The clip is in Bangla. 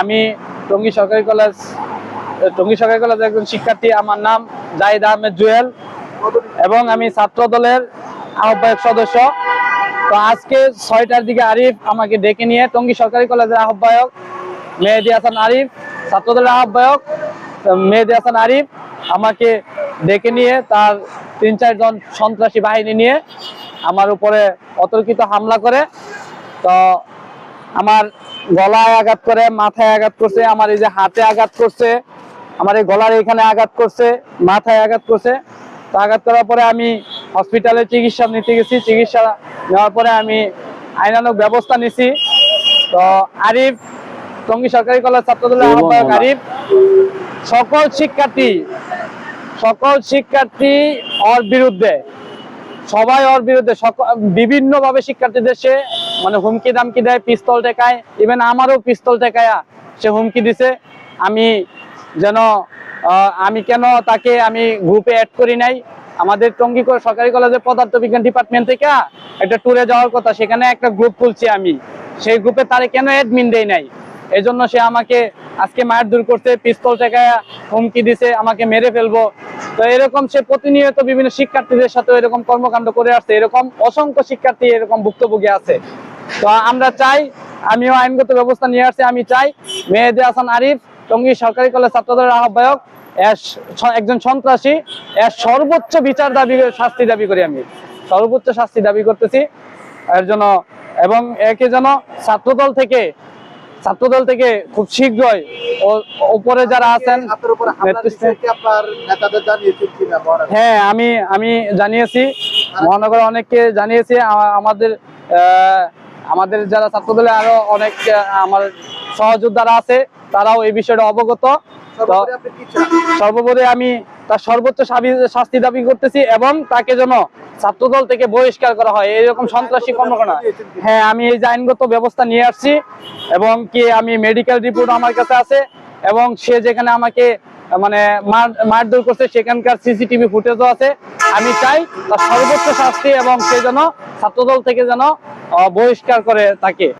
আমি টঙ্গী সরকারি কলেজ টঙ্গী সরকারি কলেজের একজন শিক্ষার্থী, আমার নাম জাহিদ আহমেদ জুয়েল এবং আমি ছাত্র দলের আহ্বায়ক সদস্য। তো আজকে ছয়টার দিকে আরিফ আমাকে ডেকে নিয়ে টঙ্গী সরকারি কলেজের আহ্বায়ক মেহেদি হাসান আরিফ, ছাত্র দলের আহ্বায়ক মেহেদি হাসান আরিফ আমাকে ডেকে নিয়ে তার তিন চারজন সন্ত্রাসী বাহিনী নিয়ে আমার উপরে অতর্কিত হামলা করে। তো আমার গলায় আঘাত করে মাথায় আঘাত করছে আমার এই যে হাতে আঘাত করছে আমার এই গলার এখানে আঘাত করছে মাথায় আঘাত করছে। তো আঘাত করার পরে আমি হসপিটালে চিকিৎসা নিতে গেছি চিকিৎসা নেওয়ার পরে আমি আইনানুক ব্যবস্থা নিছি। তো আরিফ টঙ্গী সরকারি কলেজ ছাত্রদলের আহ্বায়ক আরিফ সকল শিক্ষার্থী সকল শিক্ষার্থী ওর বিরুদ্ধে সবাই ওর বিরুদ্ধে বিভিন্ন ভাবে শিক্ষার্থীদের সে মানে হুমকি দামকি দেয়, পিস্তল টেকায় ইভেন আমারও পিস্তল টেকায়া সে হুমকি দিছে। আমি যেন আমি কেন তাকে আমি গ্রুপে অ্যাড করি নাই? আমাদের টঙ্গী সরকারি কলেজের পদার্থ বিজ্ঞান ডিপার্টমেন্ট থেকে একটা ট্যুরে যাওয়ার কথা, সেখানে একটা গ্রুপ খুলছি আমি। সেই গ্রুপে তারে কেন অ্যাডমিন দেই নাই? এই জন্য সে আমাকে আজকে মায়ের দূর করতে পিস্তল টেকায় হুমকি দিছে, আমাকে মেরে ফেলব। তো এরকম সে প্রতিনিয়ত বিভিন্ন শিক্ষার্থীদের সাথে এরকম কর্মকাণ্ড করে আসছে। এরকম অসংখ্য শিক্ষার্থী এরকম ভুক্তভোগী আছে। তো আমরা চাই আমিও আইনগত ব্যবস্থা নিয়ে আসছি আমি চাই মেহেদি হাসান আরিফ টঙ্গী সরকারি কলেজ ছাত্রদলের আহ্বায়ক একজন সন্ত্রাসী এর সর্বোচ্চ বিচার দাবি শাস্তি দাবি করি আমি। সর্বোচ্চ শাস্তি দাবি করতেছি। এর জন্য এবং একে যেন ছাত্রদল থেকে ছাত্রদল থেকে খুব শীঘ্রই উপরে যারা আছেন হ্যাঁ আমি আমি জানিয়েছি। মহানগর অনেককে জানিয়েছি। আমাদের আহ, আমাদের যারা ছাত্রদলে আরও অনেক আমার সহযোদ্ধারা আছে তারাও এই বিষয়টা অবগত। সর্বোপরি আমি তার সর্বোচ্চ শাস্তি দাবি করতেছি এবং তাকে যেন ছাত্রদল থেকে বহিষ্কার করা হয়। এরকম সন্ত্রাসী কর্মকাণ্ড। হ্যাঁ আমি এই যে আইনগত ব্যবস্থা নিয়ে আসছি এবং কি আমি মেডিকেল রিপোর্ট আমার কাছে আছে এবং সে যেখানে আমাকে মানে মার মারধর করছে সেখানকার সিসিটিভি ফুটেজও আছে। আমি চাই তার সর্বোচ্চ শাস্তি এবং সে যেন ছাত্রদল থেকে যেন বহিষ্কার করে তাকে।